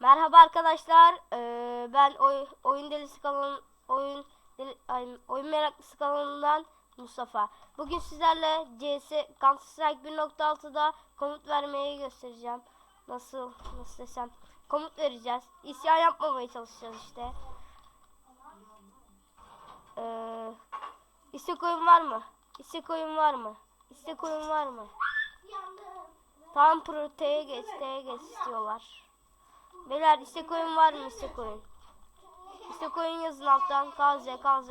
Merhaba arkadaşlar. Ee, ben oy, oyun delisi kanalın oyun deli, ay, oyun meraklısı kanalından Mustafa. Bugün sizlerle CS Counter Strike 1.6'da komut vermeyi göstereceğim. Nasıl nasıl desem komut vereceğiz. İsyan yapmamaya çalışacağız işte. Ee, istek oyun var mı? İstek oyun var mı? İstek oyun var mı? Tam pro T'ye geç, T'ye geç istiyorlar. Beyler istek oyun var mı istek oyun? İstek oyun yazın alttan KZ KZ.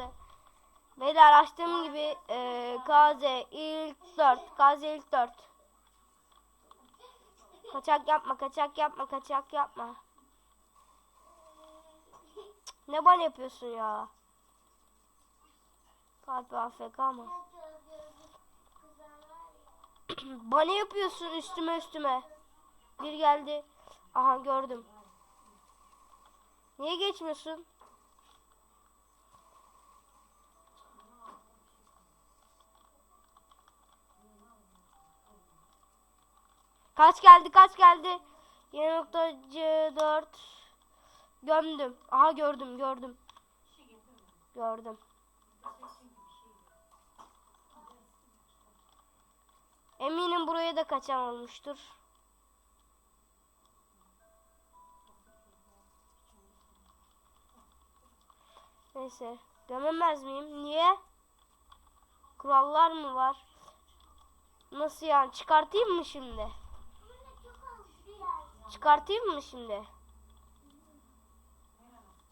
Beyler açtığım gibi e, KZ ilk 4 KZ ilk 4. Kaçak yapma kaçak yapma kaçak yapma. Ne ban yapıyorsun ya? Kalp AFK mı? Bana yapıyorsun üstüme üstüme. Bir geldi. Aha gördüm. Niye geçmiyorsun? Kaç geldi kaç geldi? Yeni noktacı 4 Gömdüm. Aha gördüm gördüm. Gördüm. Eminim buraya da kaçan olmuştur. Neyse. Gömemez miyim? Niye? Kurallar mı var? Nasıl yani? Çıkartayım mı şimdi? Çıkartayım mı şimdi?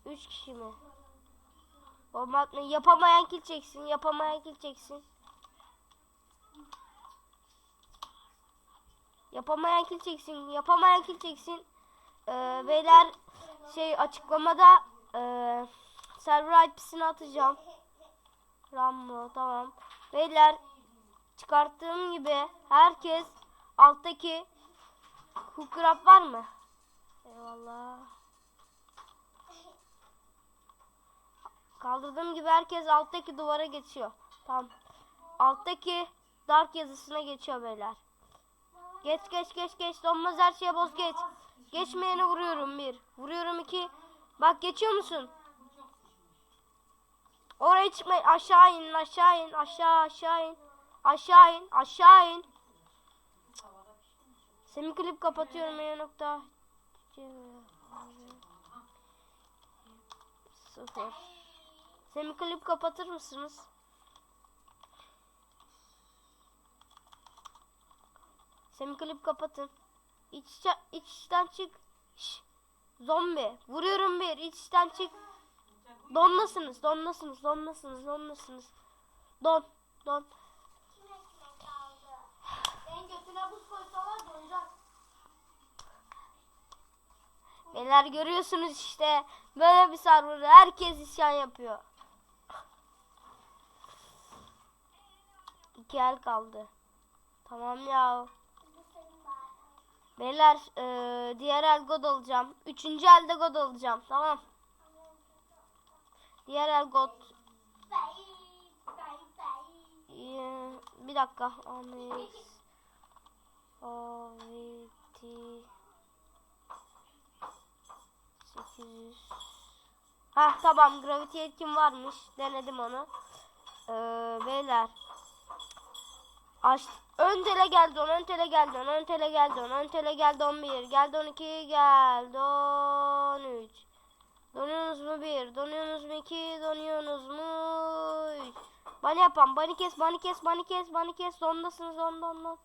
Üç kişi mi? Bomba atma. Yapamayan kill çeksin. Yapamayan kill çeksin. Yapamayan kill çeksin. Yapamayan kill çeksin. Ee, beyler şey açıklamada ee, server IP'sini atacağım. Rambo tamam. Beyler çıkarttığım gibi herkes alttaki hookrap var mı? Eyvallah. Kaldırdığım gibi herkes alttaki duvara geçiyor. Tamam. Alttaki dark yazısına geçiyor beyler. Geç geç geç geç. Donmaz her şeye boz geç. Geçmeyene vuruyorum bir. Vuruyorum iki. Bak geçiyor musun? Oraya çıkmayın. Aşağı in aşağı in aşağı aşağı in. Aşağı in aşağı in. Semi klip kapatıyorum ya nokta. Sıfır. Semi klip kapatır mısınız? Semi klip kapatın. İç, iç içten çık. Şş. Zombi. Vuruyorum bir. İç içten çık. Donnasınız. Donnasınız. Donnasınız. Donnasınız. Don. Don. Beyler görüyorsunuz işte. Böyle bir server. Herkes isyan yapıyor. İki el kaldı. Tamam ya. Beyler eee, diğer el god alacağım. Üçüncü elde god alacağım. Tamam. Diğer bey. Ee, bir dakika. Amis. Aviti. 800. Hah tamam. Gravity etkin varmış. Denedim onu. Ee, beyler. Aç. Ön tele geldi on, ön tele geldi on, ön tele geldi on, ön tele geldi 11, geldi 12, geldi 13. Donuyorsunuz mu bir, donuyorsunuz mu iki, donuyorsunuz mu üç. Bani yapan, bani kes, bani kes, bani kes, bani kes, ondasınız, onda, ondan.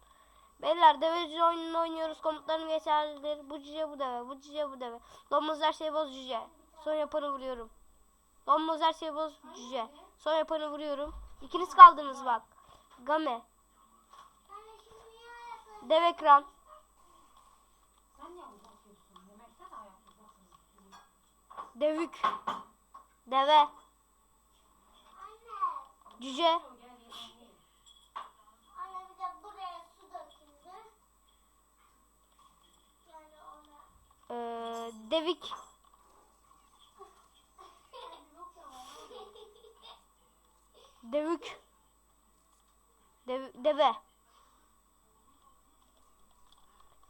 Beyler deveci oyununu oynuyoruz, komutlarım geçerlidir. Bu cüce bu deve, bu cüce bu deve. Domuz her şeyi boz cüce. Son yapanı vuruyorum. Domuz her şeyi boz cüce. Son yapanı vuruyorum. İkiniz kaldınız bak. Game. Dev ekran. Devük. Deve. Cüce. Ee, devik. Devük. Dev, deve.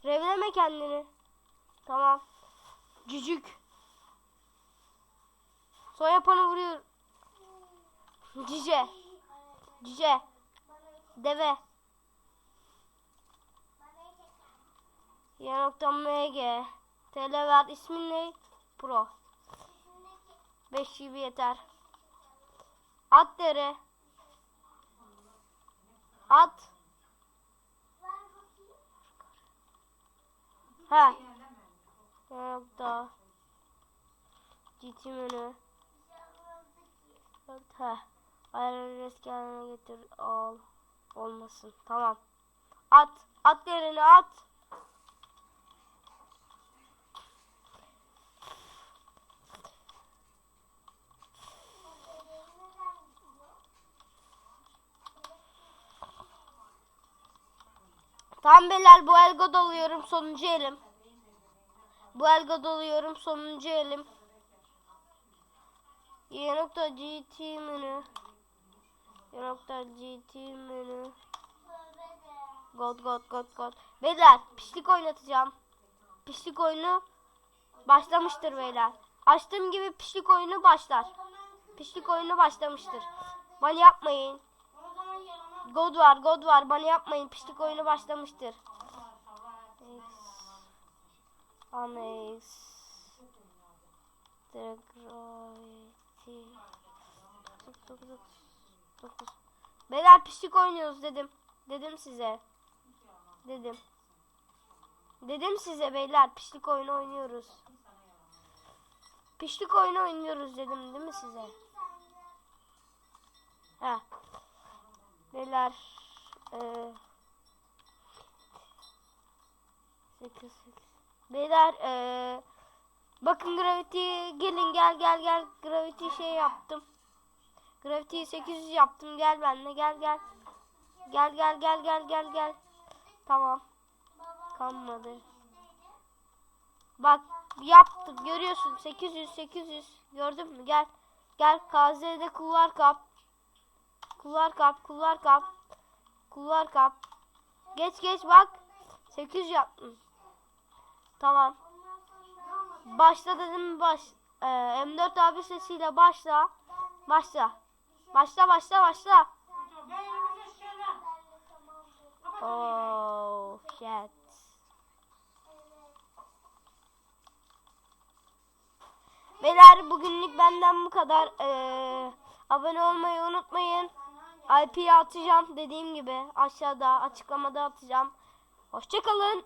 Revleme kendini. Tamam. Cücük. Son yapanı vuruyor. Cüce. Cüce. Deve. Ya.mg. TL ver. İsmin ne? Pro. 5 GB yeter. At deri. At. Ha. Nokta. GT menü. Evet, ha. Ayarları eski getir. Al. Olmasın. Tamam. At. At yerine at. Tamam beyler bu elgo doluyorum sonuncu elim. Bu elgo doluyorum sonuncu elim y.gt menü y.gt menü God God God God Beyler pislik oynatacağım. Pislik oyunu başlamıştır beyler. Açtığım gibi pislik oyunu başlar. Pislik oyunu başlamıştır. Bana yapmayın. God var God var bana yapmayın. Pislik oyunu başlamıştır. Amex. Dragoid. 2 49 9 Beyler pislik oynuyoruz dedim. Dedim size. Dedim. Dedim size beyler pislik oyunu oynuyoruz. Pislik oyunu oynuyoruz dedim değil mi size? Ha. Beyler eee 8 8 Beyler eee bakın Gravity gelin gel gel gel Gravity şey yaptım. Gravity 800 yaptım gel benimle gel gel. Gel gel gel gel gel gel. Tamam. Kalmadı. Bak yaptım görüyorsun 800 800 gördün mü gel. Gel KZ'de kulvar kap. Kulvar kap, kulvar kap. Kulvar kap. Geç geç bak. 800 yaptım. Tamam. Başla dedim baş. Ee, M4 abi sesiyle başla. Başla. Başla başla başla. Oh shit. Beyler bugünlük benden bu kadar. Ee, abone olmayı unutmayın. IP'yi atacağım dediğim gibi aşağıda açıklamada atacağım. Hoşçakalın.